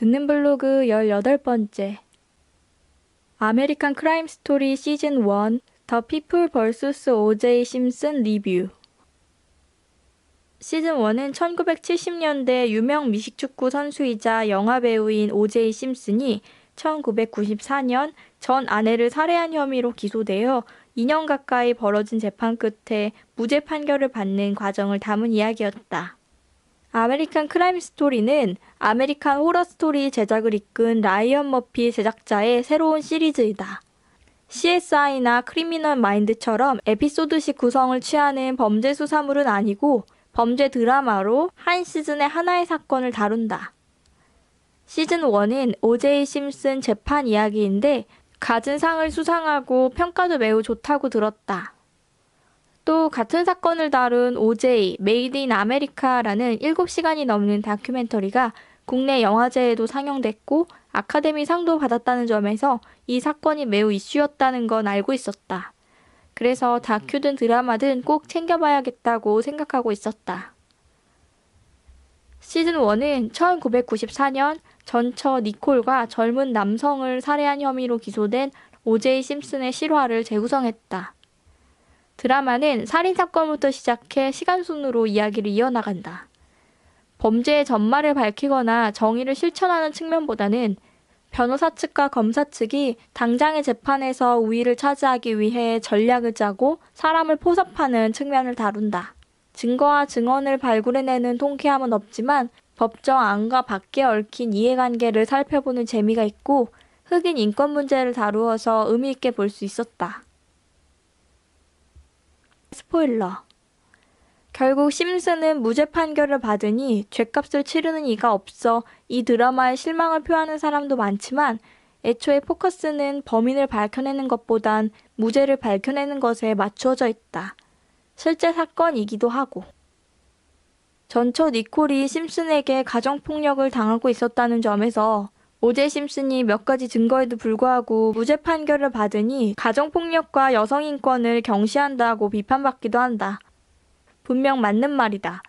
듣는 블로그 18번째 아메리칸 크라임 스토리 시즌 1 더 피플 vs 오제이 심슨 리뷰 시즌 1은 1970년대 유명 미식축구 선수이자 영화배우인 오제이 심슨이 1994년 전 아내를 살해한 혐의로 기소되어 2년 가까이 벌어진 재판 끝에 무죄 판결을 받는 과정을 담은 이야기였다. 아메리칸 크라임 스토리는 아메리칸 호러 스토리 제작을 이끈 라이언 머피 제작자의 새로운 시리즈이다. CSI나 크리미널 마인드처럼 에피소드식 구성을 취하는 범죄 수사물은 아니고 범죄 드라마로 한 시즌에 하나의 사건을 다룬다. 시즌 1은 오제이 심슨 재판 이야기인데 갖은 상을 수상하고 평가도 매우 좋다고 들었다. 또 같은 사건을 다룬 오제이 메이드 인 아메리카라는 7시간이 넘는 다큐멘터리가 국내 영화제에도 상영됐고 아카데미 상도 받았다는 점에서 이 사건이 매우 이슈였다는 건 알고 있었다. 그래서 다큐든 드라마든 꼭 챙겨봐야겠다고 생각하고 있었다. 시즌 1은 1994년 전처 니콜과 젊은 남성을 살해한 혐의로 기소된 오제이 심슨의 실화를 재구성했다. 드라마는 살인사건부터 시작해 시간순으로 이야기를 이어나간다. 범죄의 전말을 밝히거나 정의를 실천하는 측면보다는 변호사 측과 검사 측이 당장의 재판에서 우위를 차지하기 위해 전략을 짜고 사람을 포섭하는 측면을 다룬다. 증거와 증언을 발굴해내는 통쾌함은 없지만 법정 안과 밖에 얽힌 이해관계를 살펴보는 재미가 있고 흑인 인권 문제를 다루어서 의미있게 볼 수 있었다. 스포일러. 결국 심슨은 무죄 판결을 받으니 죄값을 치르는 이가 없어 이 드라마에 실망을 표하는 사람도 많지만 애초에 포커스는 범인을 밝혀내는 것보단 무죄를 밝혀내는 것에 맞추어져 있다. 실제 사건이기도 하고. 전처 니콜이 심슨에게 가정폭력을 당하고 있었다는 점에서 오제 심슨이 몇 가지 증거에도 불구하고 무죄 판결을 받으니 가정폭력과 여성인권을 경시한다고 비판받기도 한다. 분명 맞는 말이다.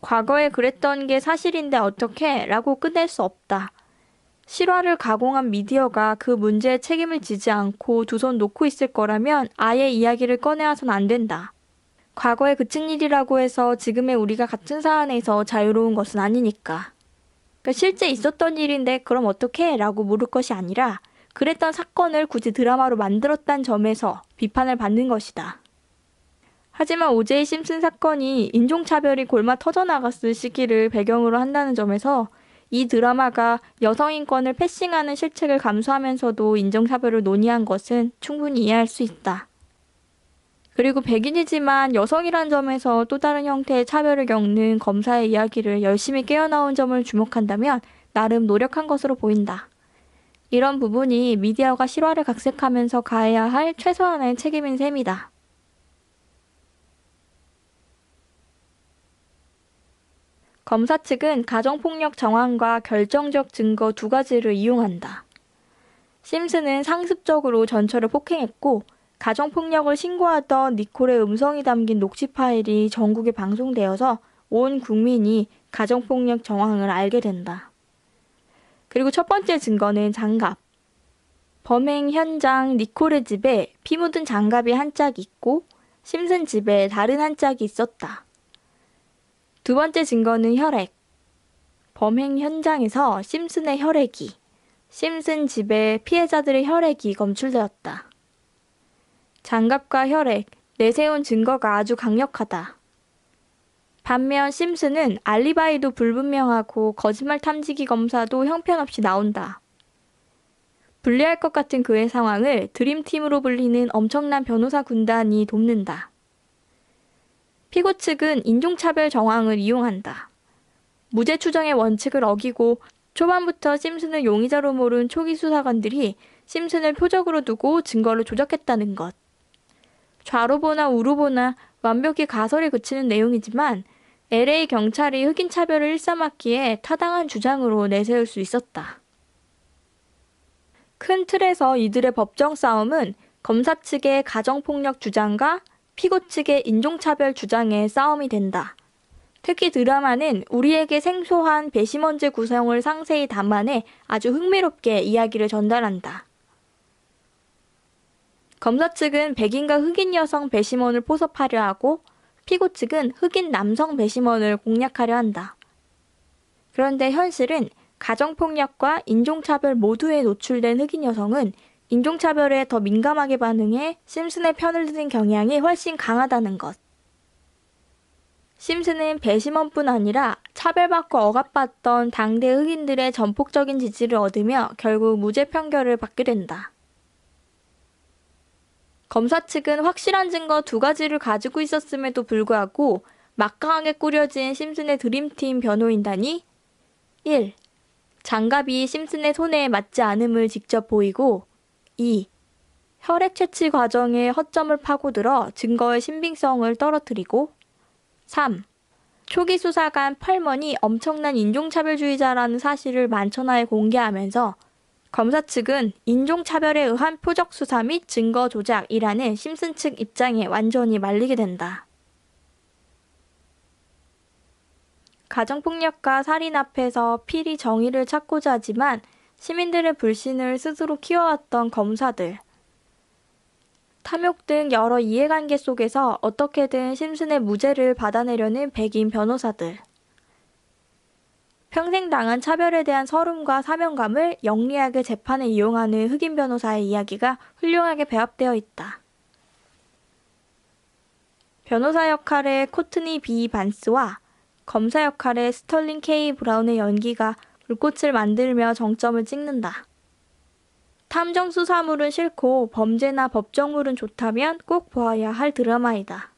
과거에 그랬던 게 사실인데 어떻게? 라고 끝낼 수 없다. 실화를 가공한 미디어가 그 문제에 책임을 지지 않고 두 손 놓고 있을 거라면 아예 이야기를 꺼내와선 안 된다. 과거에 그친 일이라고 해서 지금의 우리가 같은 사안에서 자유로운 것은 아니니까. 그러니까 실제 있었던 일인데 그럼 어떻게? 라고 물을 것이 아니라 그랬던 사건을 굳이 드라마로 만들었단 점에서 비판을 받는 것이다. 하지만 오제이 심슨 사건이 인종차별이 골마 터져나갔을 시기를 배경으로 한다는 점에서 이 드라마가 여성 인권을 패싱하는 실책을 감수하면서도 인종차별을 논의한 것은 충분히 이해할 수 있다. 그리고 백인이지만 여성이란 점에서 또 다른 형태의 차별을 겪는 검사의 이야기를 열심히 깨어나온 점을 주목한다면 나름 노력한 것으로 보인다. 이런 부분이 미디어가 실화를 각색하면서 가해야 할 최소한의 책임인 셈이다. 검사 측은 가정폭력 정황과 결정적 증거 두 가지를 이용한다. 심슨은 상습적으로 전처를 폭행했고 가정폭력을 신고하던 니콜의 음성이 담긴 녹취 파일이 전국에 방송되어서 온 국민이 가정폭력 정황을 알게 된다. 그리고 첫 번째 증거는 장갑. 범행 현장 니콜의 집에 피 묻은 장갑이 한 짝 있고 심슨 집에 다른 한 짝이 있었다. 두 번째 증거는 혈액. 범행 현장에서 심슨의 혈액이, 심슨 집에 피해자들의 혈액이 검출되었다. 장갑과 혈액, 내세운 증거가 아주 강력하다. 반면 심슨은 알리바이도 불분명하고 거짓말 탐지기 검사도 형편없이 나온다. 불리할 것 같은 그의 상황을 드림팀으로 불리는 엄청난 변호사 군단이 돕는다. 피고 측은 인종차별 정황을 이용한다. 무죄 추정의 원칙을 어기고 초반부터 심슨을 용의자로 모른 초기 수사관들이 심슨을 표적으로 두고 증거를 조작했다는 것. 좌로 보나 우로 보나 완벽히 가설에 그치는 내용이지만 LA 경찰이 흑인 차별을 일삼았기에 타당한 주장으로 내세울 수 있었다. 큰 틀에서 이들의 법정 싸움은 검사 측의 가정폭력 주장과 피고 측의 인종차별 주장의 싸움이 된다. 특히 드라마는 우리에게 생소한 배심원제 구성을 상세히 담아내 아주 흥미롭게 이야기를 전달한다. 검사 측은 백인과 흑인 여성 배심원을 포섭하려 하고 피고 측은 흑인 남성 배심원을 공략하려 한다. 그런데 현실은 가정폭력과 인종차별 모두에 노출된 흑인 여성은 인종차별에 더 민감하게 반응해 심슨의 편을 드는 경향이 훨씬 강하다는 것. 심슨은 배심원뿐 아니라 차별받고 억압받던 당대 흑인들의 전폭적인 지지를 얻으며 결국 무죄 판결을 받게 된다. 검사 측은 확실한 증거 두 가지를 가지고 있었음에도 불구하고 막강하게 꾸려진 심슨의 드림팀 변호인단이 1. 장갑이 심슨의 손에 맞지 않음을 직접 보이고 2. 혈액 채취 과정에 허점을 파고들어 증거의 신빙성을 떨어뜨리고 3. 초기 수사관 펄먼이 엄청난 인종차별주의자라는 사실을 만천하에 공개하면서 검사 측은 인종차별에 의한 표적 수사 및 증거 조작이라는 심슨 측 입장에 완전히 말리게 된다. 가정폭력과 살인 앞에서 필히 정의를 찾고자 하지만 시민들의 불신을 스스로 키워왔던 검사들. 탐욕 등 여러 이해관계 속에서 어떻게든 심슨의 무죄를 받아내려는 백인 변호사들. 평생 당한 차별에 대한 서름과 사명감을 영리하게 재판에 이용하는 흑인 변호사의 이야기가 훌륭하게 배합되어 있다. 변호사 역할의 코트니 비 반스와 검사 역할의 스털링 케이 브라운의 연기가 불꽃을 만들며 정점을 찍는다. 탐정 수사물은 싫고 범죄나 법정물은 좋다면 꼭 보아야 할 드라마이다.